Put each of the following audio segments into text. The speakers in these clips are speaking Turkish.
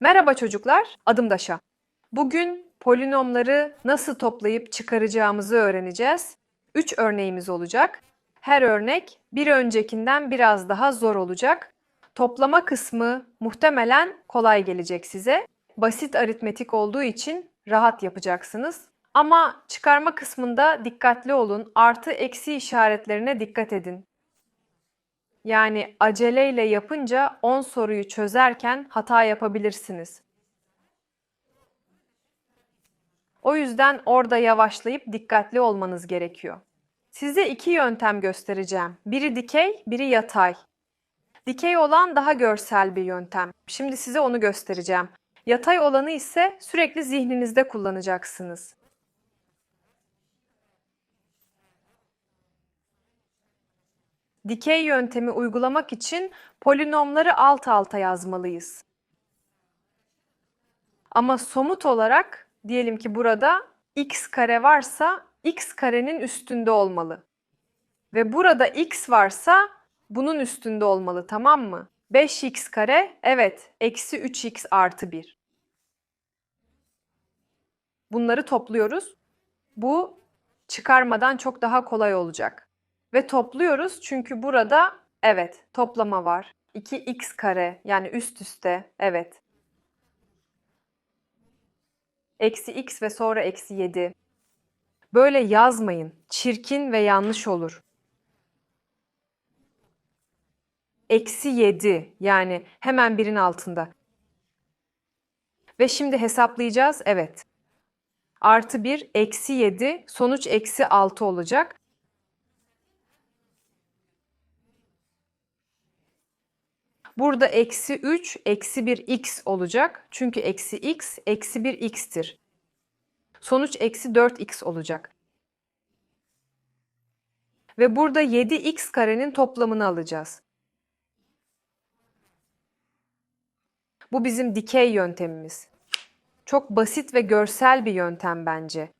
Merhaba çocuklar, adım Daşa. Bugün polinomları nasıl toplayıp çıkaracağımızı öğreneceğiz. 3 örneğimiz olacak. Her örnek bir öncekinden biraz daha zor olacak. Toplama kısmı muhtemelen kolay gelecek size. Basit aritmetik olduğu için rahat yapacaksınız. Ama çıkarma kısmında dikkatli olun. Artı eksi işaretlerine dikkat edin. Yani aceleyle yapınca 10 soruyu çözerken hata yapabilirsiniz. O yüzden orada yavaşlayıp dikkatli olmanız gerekiyor. Size iki yöntem göstereceğim. Biri dikey, biri yatay. Dikey olan daha görsel bir yöntem. Şimdi size onu göstereceğim. Yatay olanı ise sürekli zihninizde kullanacaksınız. Dikey yöntemi uygulamak için polinomları alt alta yazmalıyız. Ama somut olarak diyelim ki burada x kare varsa x karenin üstünde olmalı. Ve burada x varsa bunun üstünde olmalı tamam mı? 5x kare evet eksi 3x artı 1. Bunları topluyoruz. Bu çıkarmadan çok daha kolay olacak. Ve topluyoruz çünkü burada evet toplama var. 2x kare yani üst üste evet. Eksi x ve sonra eksi 7. Böyle yazmayın. Çirkin ve yanlış olur. Eksi 7 yani hemen birin altında. Ve şimdi hesaplayacağız. Evet. Artı 1 eksi 7 sonuç eksi 6 olacak. Burada eksi 3, eksi 1 x olacak. Çünkü eksi x, eksi 1 x'tir. Sonuç eksi 4x olacak. Ve burada 7x karenin toplamını alacağız. Bu bizim dikey yöntemimiz. Çok basit ve görsel bir yöntem bence.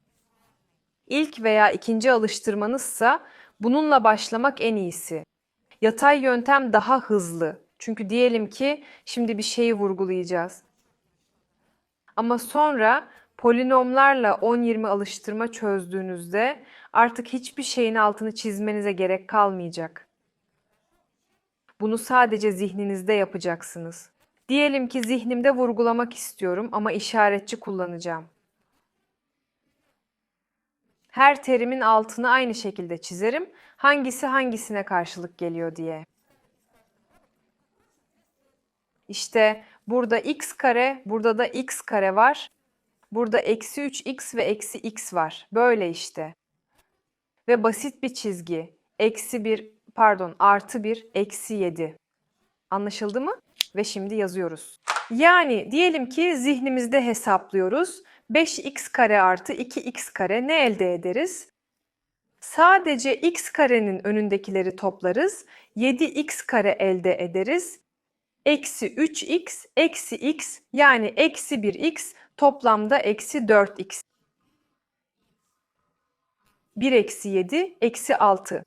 İlk veya ikinci alıştırmanızsa bununla başlamak en iyisi. Yatay yöntem daha hızlı. Çünkü diyelim ki şimdi bir şeyi vurgulayacağız. Ama sonra polinomlarla 10-20 alıştırma çözdüğünüzde artık hiçbir şeyin altını çizmenize gerek kalmayacak. Bunu sadece zihninizde yapacaksınız. Diyelim ki zihnimde vurgulamak istiyorum ama işaretçi kullanacağım. Her terimin altını aynı şekilde çizerim. Hangisi hangisine karşılık geliyor diye. İşte burada x kare, burada da x kare var. Burada eksi 3x ve eksi x var. Böyle işte. Ve basit bir çizgi. Eksi 1, pardon artı 1, eksi 7. Anlaşıldı mı? Ve şimdi yazıyoruz. Yani diyelim ki zihnimizde hesaplıyoruz. 5x kare artı 2x kare ne elde ederiz? Sadece x karenin önündekileri toplarız. 7x kare elde ederiz. Eksi 3x, eksi x yani eksi 1x toplamda eksi 4x. 1 eksi 7, eksi 6.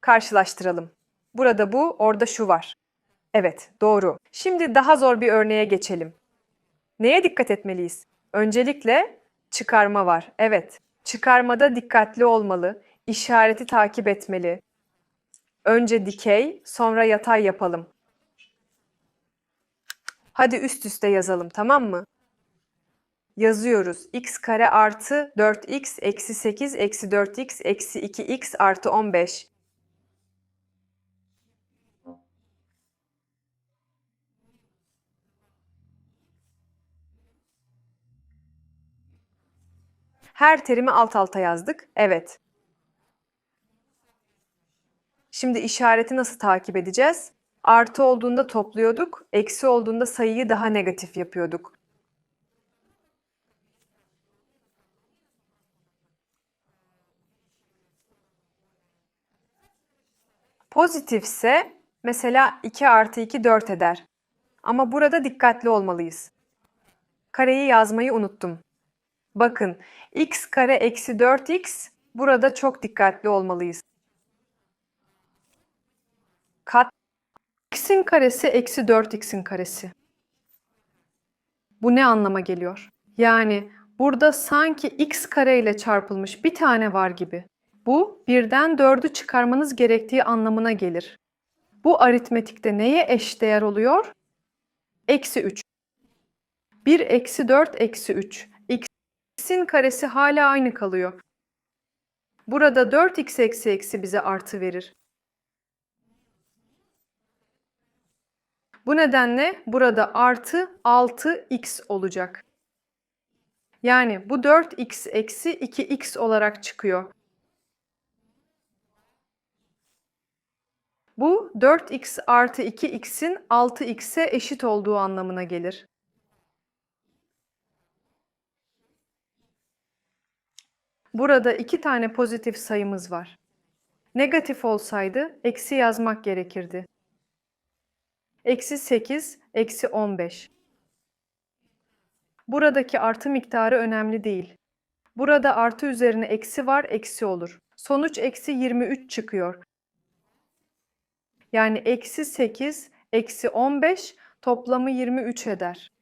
Karşılaştıralım. Burada bu, orada şu var. Evet, doğru. Şimdi daha zor bir örneğe geçelim. Neye dikkat etmeliyiz? Öncelikle çıkarma var. Evet, çıkarmada dikkatli olmalı, işareti takip etmeli. Önce dikey, sonra yatay yapalım. Hadi üst üste yazalım, tamam mı? Yazıyoruz. x kare artı 4x eksi 8 eksi 4x eksi 2x artı 15. Her terimi alt alta yazdık. Evet. Şimdi işareti nasıl takip edeceğiz? Artı olduğunda topluyorduk, eksi olduğunda sayıyı daha negatif yapıyorduk. Pozitifse mesela 2 artı 2 4 eder. Ama burada dikkatli olmalıyız. Kareyi yazmayı unuttum. Bakın x kare eksi 4x burada çok dikkatli olmalıyız. Kat x'in karesi eksi 4x'in karesi. Bu ne anlama geliyor? Yani burada sanki x kare ile çarpılmış bir tane var gibi. Bu birden 4'ü çıkarmanız gerektiği anlamına gelir. Bu aritmetikte neye eşdeğer oluyor? Eksi 3. 1 eksi 4 eksi 3. X'in karesi hala aynı kalıyor. Burada 4x eksi eksi bize artı verir. Bu nedenle burada artı 6x olacak. Yani bu 4x eksi 2x olarak çıkıyor. Bu 4x artı 2x'in 6x'e eşit olduğu anlamına gelir. Burada iki tane pozitif sayımız var. Negatif olsaydı eksi yazmak gerekirdi. Eksi 8, eksi 15. Buradaki artı miktarı önemli değil. Burada artı üzerine eksi var, eksi olur. Sonuç eksi 23 çıkıyor. Yani eksi 8, eksi 15 toplamı 23 eder.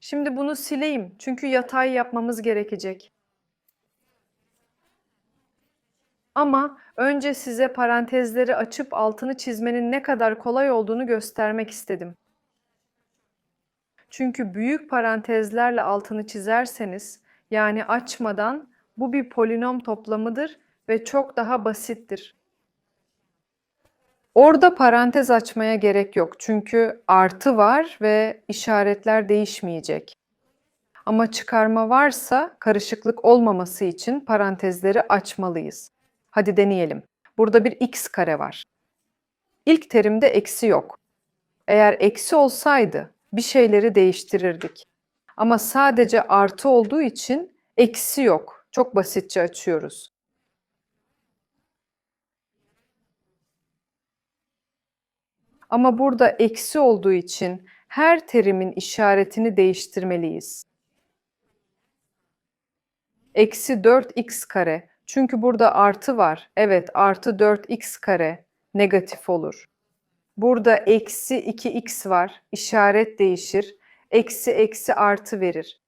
Şimdi bunu sileyim çünkü yatay yapmamız gerekecek. Ama önce size parantezleri açıp altını çizmenin ne kadar kolay olduğunu göstermek istedim. Çünkü büyük parantezlerle altını çizerseniz, yani açmadan bu bir polinom toplamıdır ve çok daha basittir. Orada parantez açmaya gerek yok çünkü artı var ve işaretler değişmeyecek. Ama çıkarma varsa karışıklık olmaması için parantezleri açmalıyız. Hadi deneyelim. Burada bir x kare var. İlk terimde eksi yok. Eğer eksi olsaydı bir şeyleri değiştirirdik. Ama sadece artı olduğu için eksi yok. Çok basitçe açıyoruz. Ama burada eksi olduğu için her terimin işaretini değiştirmeliyiz. Eksi 4x kare. Çünkü burada artı var. Evet artı 4x kare negatif olur. Burada eksi 2x var. İşaret değişir. Eksi eksi artı verir.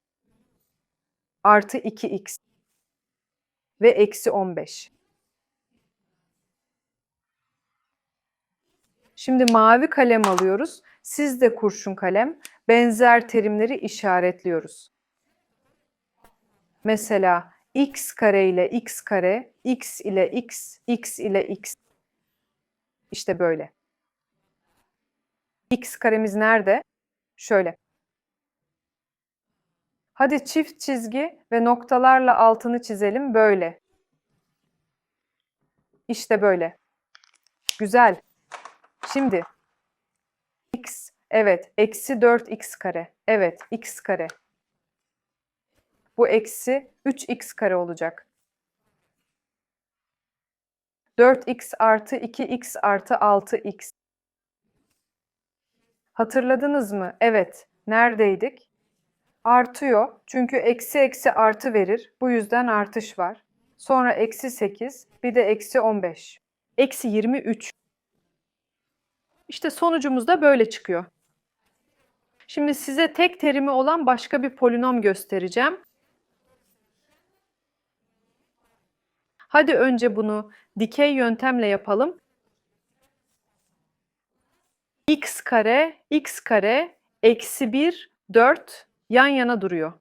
Artı 2x ve eksi 15. Şimdi mavi kalem alıyoruz. Siz de kurşun kalem. Benzer terimleri işaretliyoruz. Mesela x kare ile x kare, x ile x, x ile x. İşte böyle. x karemiz nerede? Şöyle. Hadi çift çizgi ve noktalarla altını çizelim böyle. İşte böyle. Güzel. Şimdi x evet eksi 4x kare. Evet x kare. Bu eksi 3x kare olacak. 4x artı 2x artı 6x. Hatırladınız mı? Evet. Neredeydik? Artıyor. Çünkü eksi eksi artı verir. Bu yüzden artış var. Sonra eksi 8. Bir de eksi 15. Eksi 23. İşte sonucumuz da böyle çıkıyor. Şimdi size tek terimi olan başka bir polinom göstereceğim. Hadi önce bunu dikey yöntemle yapalım. x kare, x kare, eksi 1, 4 yan yana duruyor.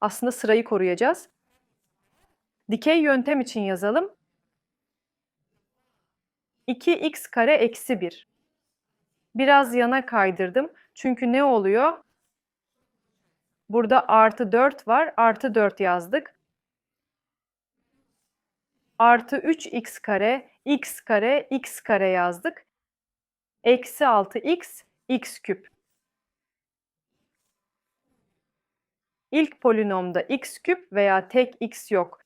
Aslında sırayı koruyacağız. Dikey yöntem için yazalım. 2x kare eksi 1. Biraz yana kaydırdım. Çünkü ne oluyor? Burada artı 4 var. Artı 4 yazdık. Artı 3x kare, x kare, x kare yazdık. Eksi 6x, x küp. İlk polinomda x küp veya tek x yok.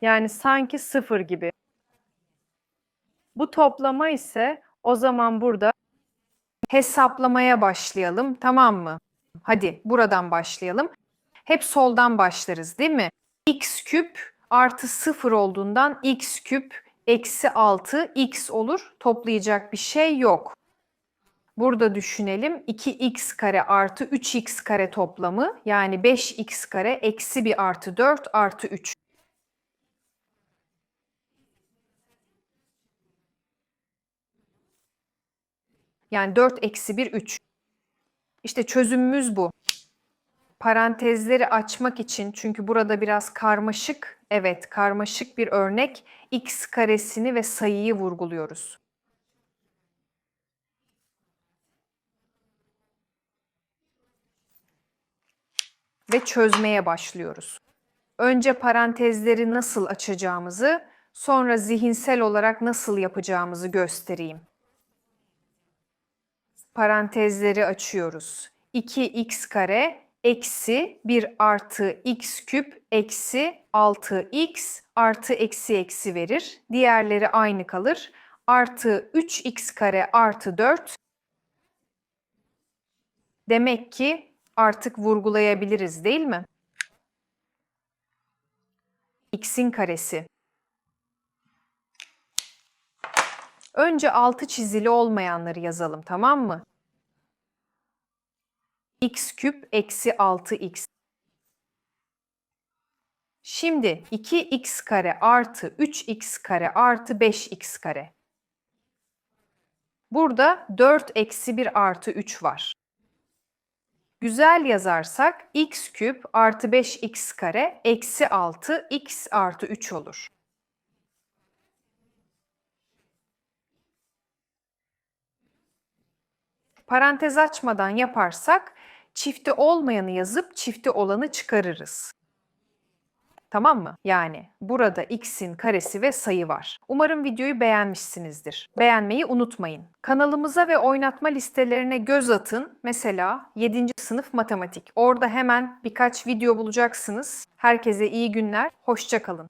Yani sanki sıfır gibi. Bu toplama ise o zaman burada hesaplamaya başlayalım tamam mı? Hadi buradan başlayalım. Hep soldan başlarız değil mi? x küp artı sıfır olduğundan x küp eksi 6 x olur. Toplayacak bir şey yok. Burada düşünelim 2x kare artı 3x kare toplamı yani 5x kare eksi 1 artı 4 artı 3. Yani 4 eksi 1 3. İşte çözümümüz bu. Parantezleri açmak için çünkü burada biraz karmaşık, evet karmaşık bir örnek x karesini ve sayıyı vurguluyoruz. Ve çözmeye başlıyoruz. Önce parantezleri nasıl açacağımızı, sonra zihinsel olarak nasıl yapacağımızı göstereyim. Parantezleri açıyoruz. 2x kare eksi 1 artı x küp eksi 6x artı eksi eksi verir. Diğerleri aynı kalır. Artı 3x kare artı 4. Demek ki artık vurgulayabiliriz değil mi? x'in karesi. Önce altı çizili olmayanları yazalım tamam mı? X küp eksi 6x. Şimdi 2x kare artı 3x kare artı 5x kare. Burada 4 eksi 1 artı 3 var. Güzel yazarsak x küp artı 5x kare eksi 6 x artı 3 olur. Parantez açmadan yaparsak çifti olmayanı yazıp çifti olanı çıkarırız. Tamam mı? Yani burada x'in karesi ve sayı var. Umarım videoyu beğenmişsinizdir. Beğenmeyi unutmayın. Kanalımıza ve oynatma listelerine göz atın. Mesela 7. sınıf matematik. Orada hemen birkaç video bulacaksınız. Herkese iyi günler. Hoşça kalın.